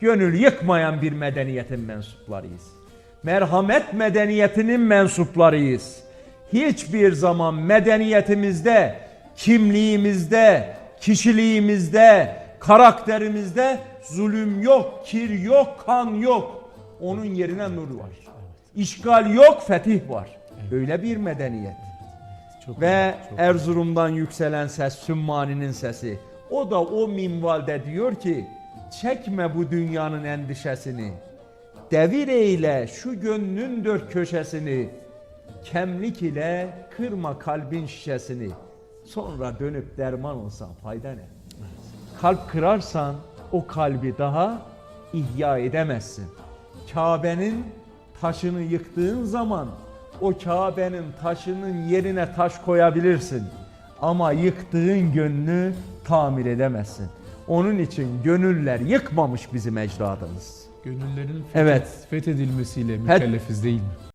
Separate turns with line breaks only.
Gönül yıkmayan bir medeniyetin mensuplarıyız. Merhamet medeniyetinin mensuplarıyız. Hiçbir zaman medeniyetimizde, kimliğimizde, kişiliğimizde, karakterimizde zulüm yok, kir yok, kan yok. Onun yerine nur var. İşgal yok, fetih var. Öyle bir medeniyet.
Çok
Ve
çok
Erzurum'dan yükselen ses Sümmani'nin sesi. O da o minvalde diyor ki çekme bu dünyanın endişesini. Devir eyle şu gönlün dört köşesini. Kemlik ile kırma kalbin şişesini. Sonra dönüp derman olsan fayda ne? Kalp kırarsan o kalbi daha ihya edemezsin. Kabe'nin taşını yıktığın zaman o Kabe'nin taşının yerine taş koyabilirsin. Ama yıktığın gönlü tamir edemezsin. Onun için gönüller yıkmamış bizim ecdadımız.
gönüllerin fethet-
Evet.
fethedilmesiyle mükellefiz değil mi?